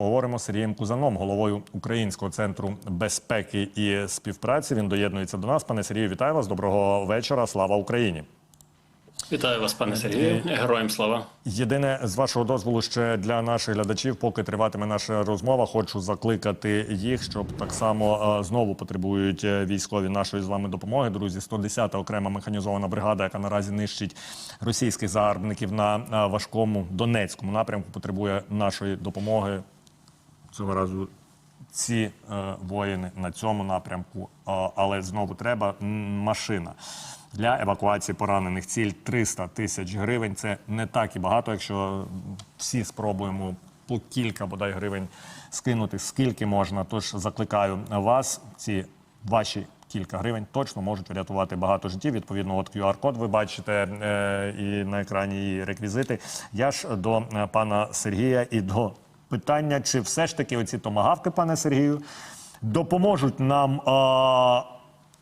Говоримо з Сергієм Кузаном, головою Українського центру безпеки і співпраці. Він доєднується до нас. Пане Сергію, вітаю вас. Доброго вечора. Слава Україні. Вітаю вас, пане Сергію. Героям слава. Єдине з вашого дозволу ще для наших глядачів, поки триватиме наша розмова, хочу закликати їх, щоб так само е, знову потребують е, військові нашої з вами допомоги. Друзі, 110-та окрема механізована бригада, яка наразі нищить російських загарбників на е, важкому Донецькому напрямку, потребує нашої допомоги. Цього разу ці е, воїни на цьому напрямку, е, але знову треба машина. Для евакуації поранених ціль 300 тисяч гривень. Це не так і багато, якщо всі спробуємо по кілька бодай гривень скинути, скільки можна. Тож закликаю вас, ці ваші кілька гривень точно можуть врятувати багато життів. Відповідно, от QR-код ви бачите е, і на екрані і реквізити. Я ж до е, пана Сергія і до питання, чи все ж таки оці томагавки, пане Сергію, допоможуть нам. А,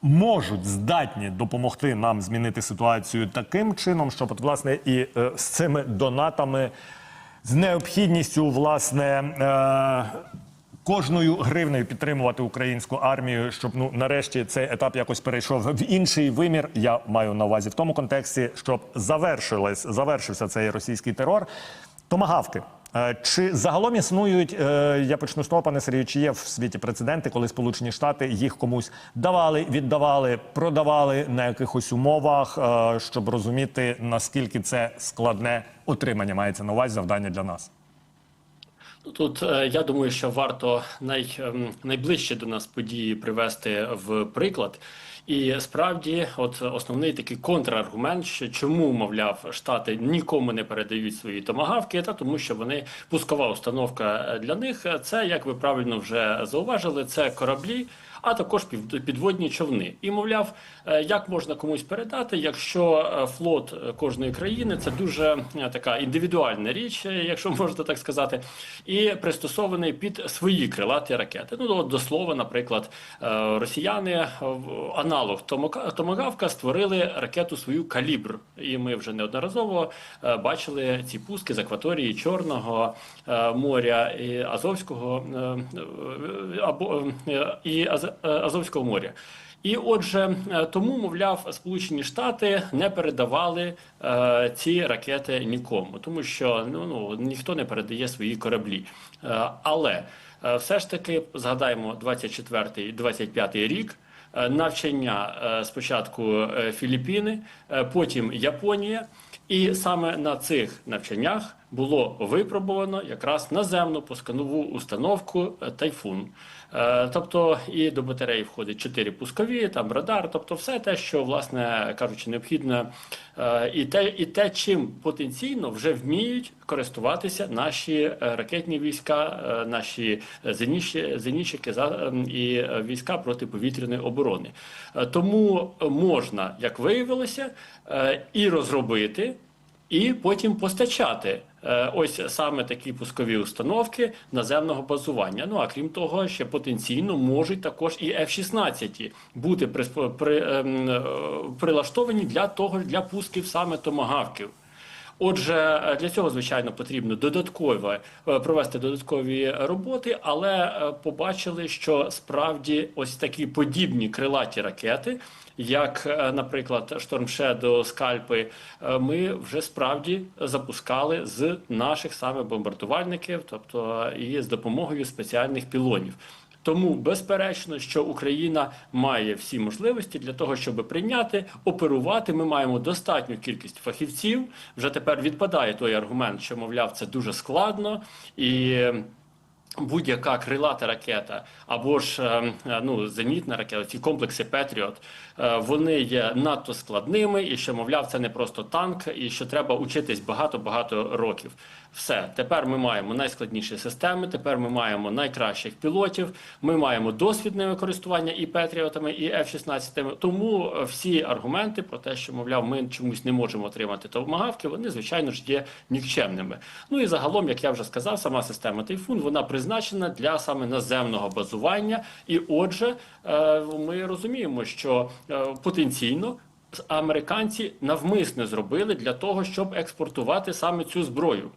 Можуть здатні допомогти нам змінити ситуацію таким чином, щоб от, власне і е, з цими донатами, з необхідністю власне е, кожною гривнею підтримувати українську армію, щоб ну нарешті цей етап якось перейшов в інший вимір. Я маю на увазі в тому контексті, щоб завершилось, завершився цей російський терор. Томагавки. Е, Чи загалом існують, е, я почну з того, пане Сергію, чи є в світі прецеденти, коли Сполучені Штати їх комусь давали, віддавали, продавали на якихось умовах, е, щоб розуміти, наскільки це складне отримання мається на увазі завдання для нас? Ну, Тут я думаю, що варто най, ем, найближче до нас події привести в приклад. І справді, от основний такий контраргумент, що чому, мовляв, штати нікому не передають свої томагавки, та тому, що вони пускова установка для них. Це як ви правильно вже зауважили, це кораблі. А також підводні човни. І мовляв, е, як можна комусь передати, якщо е, флот е, кожної країни це дуже така індивідуальна річ, якщо можна так сказати, і пристосований під свої крилаті ракети. Ну до слова, наприклад, росіяни аналог Томагавка створили ракету свою калібр. І ми вже неодноразово бачили ці пуски з акваторії Чорного моря і Азовського е, е, або е, і е, Азовського моря. І отже, е, тому, мовляв, Сполучені Штати не передавали е, ці ракети нікому, тому що ну, ну ніхто не передає свої кораблі. Е, але е, все ж таки згадаємо 24-25 рік. Е, Навчання е, спочатку е, Філіппіни, е, потім Японія, і саме на цих навчаннях було випробовано якраз наземну пусканову установку е, Тайфун. Е, Тобто і до батареї входить чотири пускові, там радар, тобто все те, що, власне кажучи, необхідно, е, і те, і те, чим потенційно вже вміють користуватися наші е, ракетні війська, наші ем, і війська протиповітряної оборони. Тому можна, як виявилося, і розробити. І потім постачати ось саме такі пускові установки наземного базування. Ну а крім того, ще потенційно можуть також і F-16 бути приспо- при, ем, е, прилаштовані для того для пусків саме томагавків. Отже, е, для цього звичайно потрібно додатково е, провести додаткові роботи, але е, побачили, що справді ось такі подібні крилаті ракети, як, е, наприклад, Storm Shadow, скальпи, е, ми вже справді запускали з наших саме бомбардувальників, тобто і з допомогою спеціальних пілонів. Тому безперечно, що Україна має всі можливості для того, щоб прийняти, оперувати. Ми маємо достатню кількість фахівців. Вже тепер відпадає той аргумент, що мовляв, це дуже складно і. Будь-яка крилата ракета або ж е, е, ну, зенітна ракета, ці комплекси Петріот, е, вони є надто складними, і що, мовляв, це не просто танк, і що треба учитись багато-багато років. Все, тепер ми маємо найскладніші системи, тепер ми маємо найкращих пілотів, ми маємо досвідне користування і Петріотами, і F-16. Тому е, всі аргументи про те, що, мовляв, ми чомусь не можемо отримати томагавки, вони, звичайно ж, є нікчемними. Ну і загалом, як я вже сказав, сама система Тайфун вона призначена для саме наземного базування. І отже, е, ми розуміємо, що е, потенційно американці навмисне зробили для того, щоб експортувати саме цю зброю.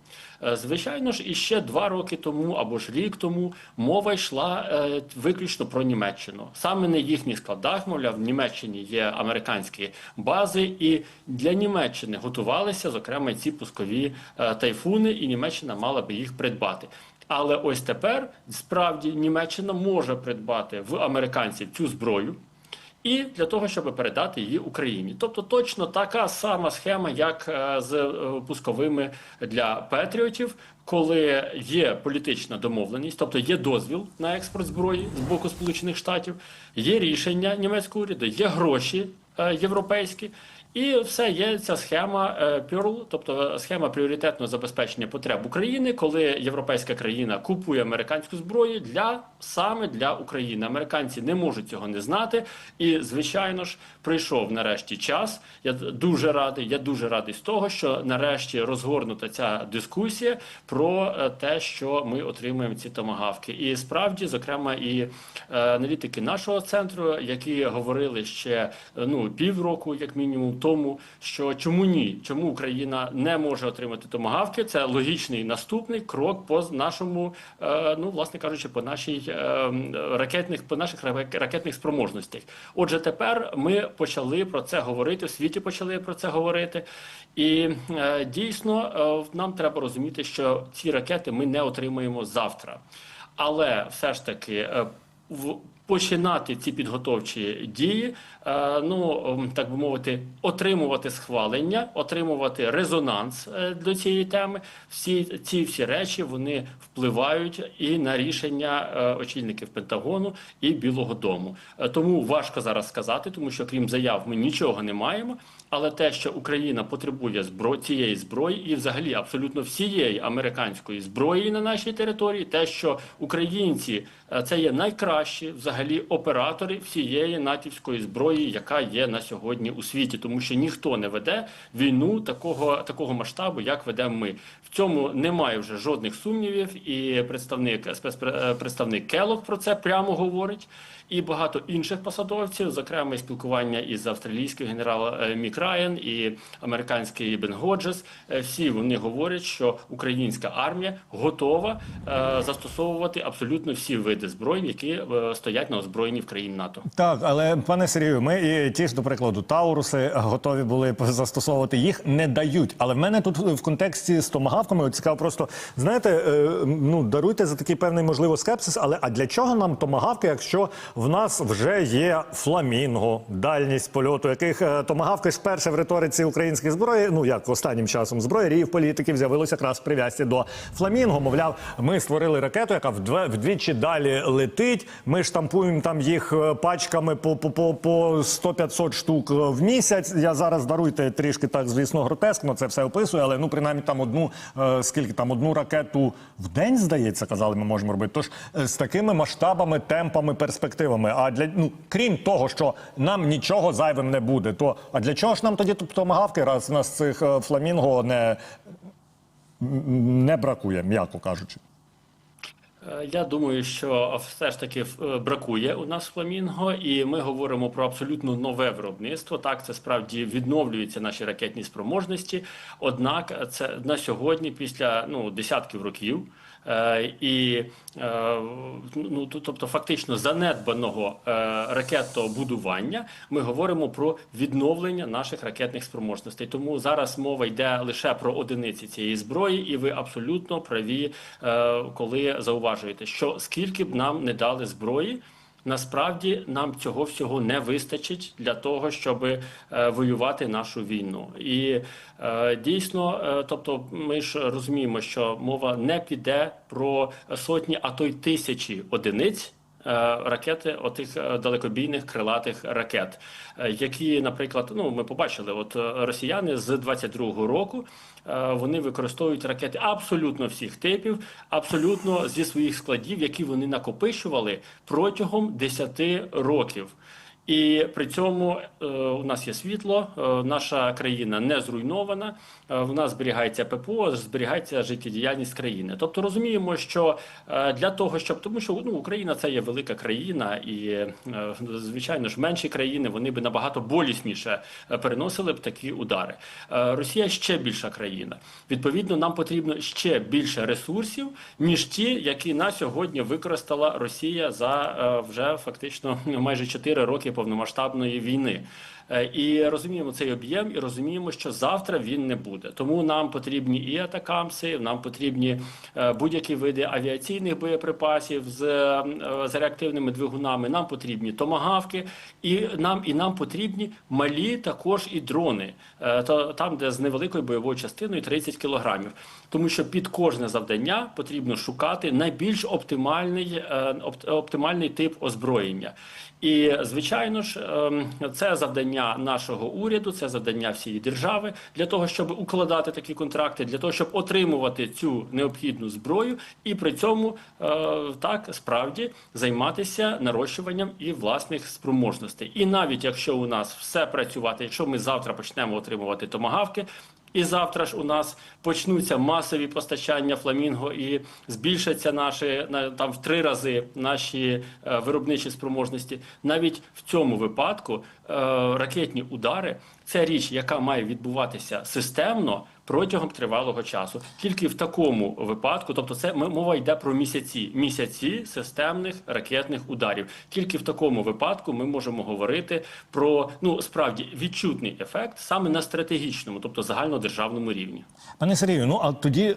Е, Звичайно ж, іще два роки тому або ж рік тому мова йшла е, виключно про Німеччину. Саме на їхніх складах, мовляв, в Німеччині є американські бази, і для Німеччини готувалися, зокрема, ці пускові е, тайфуни, і Німеччина мала би їх придбати. Але ось тепер справді Німеччина може придбати в американців цю зброю. І для того, щоб передати її Україні, тобто точно така сама схема, як е, з е, пусковими для патріотів, коли є політична домовленість, тобто є дозвіл на експорт зброї з боку Сполучених Штатів, є рішення німецького уряду, є гроші е, європейські. І все є ця схема е, тобто схема пріоритетного забезпечення потреб України, коли європейська країна купує американську зброю для саме для України. Американці не можуть цього не знати. І звичайно ж прийшов нарешті час. Я дуже радий. Я дуже радий з того, що нарешті розгорнута ця дискусія про е, те, що ми отримуємо ці томагавки. І справді, зокрема, і е, аналітики нашого центру, які говорили ще е, ну півроку, як мінімум, тому що чому ні, чому Україна не може отримати томагавки, це логічний наступний крок по нашому, е, ну власне кажучи, по нашій е, ракетних по наших ра- ракетних спроможностях. Отже, тепер ми почали про це говорити. В світі почали про це говорити, і е, дійсно нам треба розуміти, що ці ракети ми не отримаємо завтра. Але все ж таки починати ці підготовчі дії, е, ну ем, так би мовити, отримувати схвалення, отримувати резонанс е, до цієї теми. Всі ці всі речі вони впливають і на рішення е, очільників Пентагону і Білого Дому. Тому важко зараз сказати, тому що крім заяв ми нічого не маємо. Але те, що Україна потребує збро... цієї зброї і, взагалі, абсолютно всієї американської зброї на нашій території, те, що українці е, це є найкращі взагалі оператори всієї натівської зброї, яка є на сьогодні у світі, тому що ніхто не веде війну такого такого масштабу, як ведемо ми. Цьому немає вже жодних сумнівів, і представник спецпре- е, Келог про це прямо говорить. І багато інших посадовців, зокрема спілкування із австралійським генералом е, Мік Райан і американський Бен Годжес, е, всі вони говорять, що українська армія готова застосовувати абсолютно всі види зброї, які стоять на озброєнні в країн НАТО. Так, але пане Сергію, ми і ті ж, до прикладу, Тауруси готові були застосовувати їх, не дають. Але в мене тут в контексті з томагавками от цікаво, просто знаєте, е, ну даруйте за такий певний можливо скепсис. Але а для чого нам томагавки, якщо в нас вже є фламінго, дальність польоту, яких е, томагавки ж перше в риториці українських зброї, ну як останнім часом зброярів, політиків з'явилося якраз в прив'язці до фламінго. Мовляв, ми створили ракету, яка вдвічі далі летить. Ми штампуємо там їх е, пачками по, по, по, по 100-500 штук в місяць. Я зараз даруйте трішки так, звісно, гротескно це все описую, але ну принаймні там одну е, скільки там одну ракету в день, здається, казали, ми можемо робити. Тож е, з такими масштабами, темпами, перспективами. А для ну крім того, що нам нічого зайвим не буде, то а для чого ж нам тоді тут томагавки, раз у нас цих е, фламінго не, не бракує, м'яко кажучи. Е, Я думаю, що все ж таки е, бракує у нас фламінго, і ми говоримо про абсолютно нове виробництво. Так, це справді відновлюються наші ракетні спроможності. Однак, це на сьогодні, після ну десятків років. Е, і е, ну тобто фактично занедбаного е, ракетобудування, ми говоримо про відновлення наших ракетних спроможностей. Тому зараз мова йде лише про одиниці цієї зброї, і ви абсолютно праві, коли зауважуєте, що скільки б нам не дали зброї. Насправді нам цього всього не вистачить для того, щоб е, воювати нашу війну. І е, дійсно, е, тобто, ми ж розуміємо, що мова не піде про сотні, а то й тисячі одиниць. Е, Ракети отих е, далекобійних крилатих ракет, е, які, наприклад, ну ми побачили, от росіяни з 22-го року вони використовують ракети абсолютно всіх типів, абсолютно зі своїх складів, які вони накопичували протягом 10 років. І при цьому е, у нас є світло, е, наша країна не зруйнована, е, в нас зберігається ППО, зберігається життєдіяльність країни. Тобто розуміємо, що для того, щоб тому, що ну, Україна це є велика країна, і звичайно ж менші країни вони би набагато болісніше переносили б такі удари. Росія ще більша країна. Відповідно, нам потрібно ще більше ресурсів, ніж ті, які на сьогодні використала Росія за вже фактично майже 4 роки повномасштабної війни. Е, І розуміємо цей об'єм, і розуміємо, що завтра він не буде. Тому нам потрібні і атакамси, нам потрібні е, будь-які види авіаційних боєприпасів з, е, з реактивними двигунами. Нам потрібні томагавки, і нам і нам потрібні малі також і дрони, то там, де з невеликою бойовою частиною 30 кілограмів. Тому що під кожне завдання потрібно шукати найбільш оптимальний, оптимальний тип озброєння. І звичайно ж, ем, це завдання нашого уряду, це завдання всієї держави для того, щоб укладати такі контракти, для того, щоб отримувати цю необхідну зброю, і при цьому е, так справді займатися нарощуванням і власних спроможностей. І навіть якщо у нас все працювати, якщо ми завтра почнемо отримувати томагавки. І завтра ж у нас почнуться масові постачання фламінго і збільшаться наші на там в три рази наші е, виробничі спроможності. Навіть в цьому випадку е, ракетні удари це річ, яка має відбуватися системно протягом тривалого часу. Тільки в такому випадку, тобто, це мова йде про місяці, місяці системних ракетних ударів. Тільки в такому випадку ми можемо говорити про ну справді відчутний ефект саме на стратегічному, тобто загальнодержавному рівні. Пане Сергію, ну а тоді.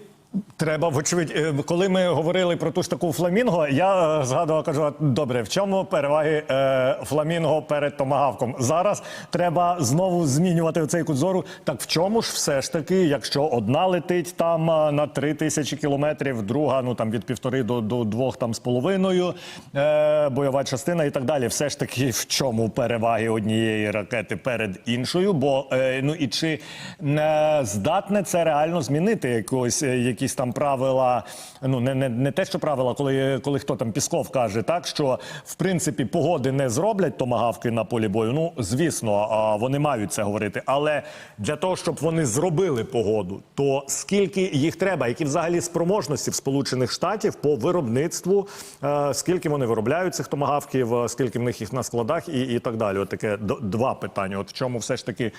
Треба, вочевидь, е, коли ми говорили про ту ж таку фламінго, я е, згадував, кажу, добре, в чому переваги е, фламінго перед томагавком? Зараз треба знову змінювати цей кут зору. Так в чому ж все ж таки, якщо одна летить там на три тисячі кілометрів, друга ну там від півтори до, до двох там з половиною, бойова частина і так далі. Все ж таки, в чому переваги однієї ракети перед іншою? Бо ну і чи не здатне це реально змінити якось е, якісь там правила? Ну не, не, не те, що правила, коли, коли хто там Пісков каже, так що в принципі погоди не зроблять томагавки на полі бою. Ну звісно, вони мають це говорити. Але для того, щоб вони зробили погоду, то скільки їх треба, які взагалі спроможності в Сполучених Штатів по виробництву, е, скільки вони виробляють цих томагавків, е, скільки в них їх на складах, і, і так далі. От таке два питання. От в чому все ж таки е,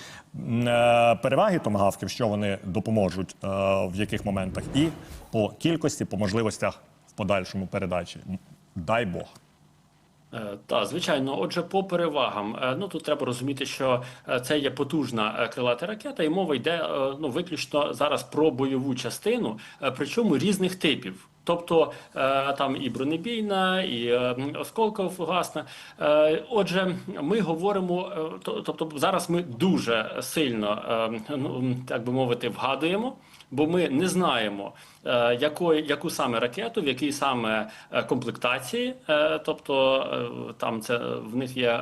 переваги томагавків, що вони допоможуть в яких моментах, і по кількості, по можливостях в подальшому передачі. Дай Бог. Е, Так, звичайно. Отже, по перевагам, е, ну тут треба розуміти, що е, це є потужна крилата ракета, і мова йде ну виключно зараз про бойову частину, причому різних типів. Тобто там і бронебійна, і осколково-фугасна. Отже, ми говоримо, тобто зараз ми дуже сильно, ну так би мовити, вгадуємо, бо ми не знаємо, якої, яку саме ракету, в якій саме е, комплектації, е, тобто е, там це в них є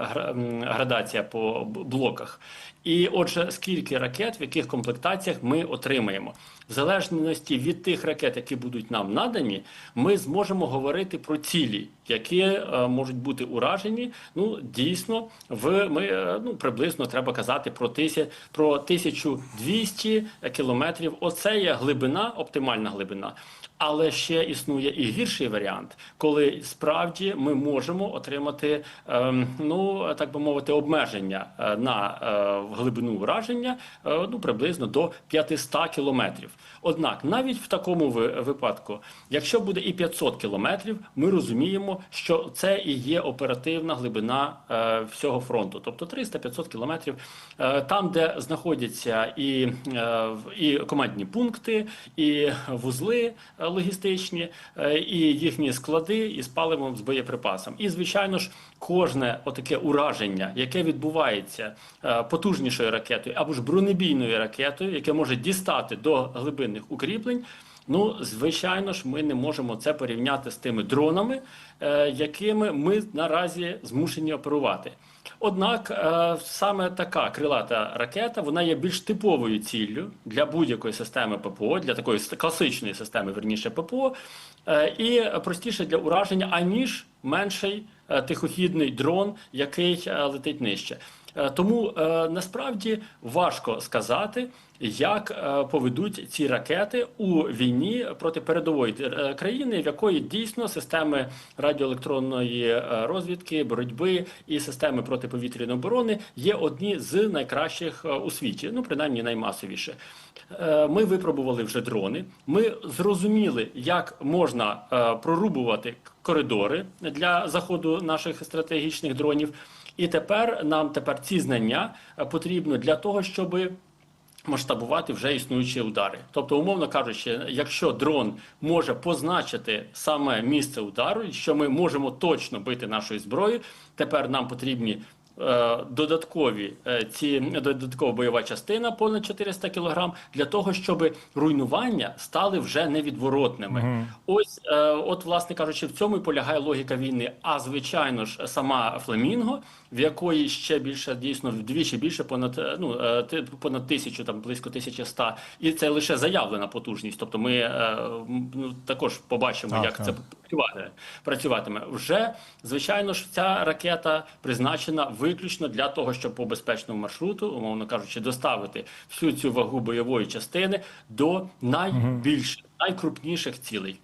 градація по блоках. І отже, скільки ракет, в яких комплектаціях ми отримаємо. В залежності від тих ракет, які будуть нам надані, ми зможемо говорити про цілі, які е, можуть бути уражені. Ну дійсно, в ми е, ну приблизно треба казати про тисяч про 1200 кілометрів. Оце є глибина, оптимальна глибина. grubben. Але ще існує і гірший варіант, коли справді ми можемо отримати, ем, ну так би мовити, обмеження е, на е, глибину ураження е, ну приблизно до 500 кілометрів. Однак, навіть в такому ви- випадку, якщо буде і 500 кілометрів, ми розуміємо, що це і є оперативна глибина всього фронту, тобто 300-500 кілометрів, там, де знаходяться і, і командні пункти, і вузли логістичні, е, і їхні склади із паливом з боєприпасом. І звичайно ж, кожне отаке ураження, яке відбувається е, потужнішою ракетою або ж бронебійною ракетою, яке може дістати до глибинних укріплень. Ну, звичайно ж, ми не можемо це порівняти з тими дронами, е, якими ми наразі змушені оперувати. Однак е, саме така крилата ракета вона є більш типовою ціллю для будь-якої системи ППО, для такої класичної системи, верніше ППО, е, і простіше для ураження, аніж менший е, тихохідний дрон, який летить нижче. Е, Тому е, насправді важко сказати, як е, поведуть ці ракети у війні проти передової країни, в якої дійсно системи радіоелектронної розвідки, боротьби і системи протиповітряної оборони є одні з найкращих у світі, ну принаймні наймасовіше. Ми випробували вже дрони. Ми зрозуміли, як можна прорубувати коридори для заходу наших стратегічних дронів. І тепер нам тепер ці знання е, потрібно для того, щоби масштабувати вже існуючі удари. Тобто, умовно кажучи, якщо дрон може позначити саме місце удару, що ми можемо точно бити нашою зброєю, тепер нам потрібні. Е, Додаткові е, ці додаткова бойова частина понад 400 кг для того, щоб руйнування стали вже невідворотними. Ось, е, от, власне кажучи, в цьому і полягає логіка війни. А звичайно ж, сама Фламінго, в якої ще більше дійсно вдвічі більше понад ну понад тисячу, там близько 1100. і це лише заявлена потужність. Тобто, ми ну, також побачимо, Так, як так. це працюватиме. працюватиме. Вже звичайно ж, ця ракета призначена виключно для того, щоб по безпечному маршруту, умовно кажучи, доставити всю цю вагу бойової частини до найбільших, найкрупніших цілей.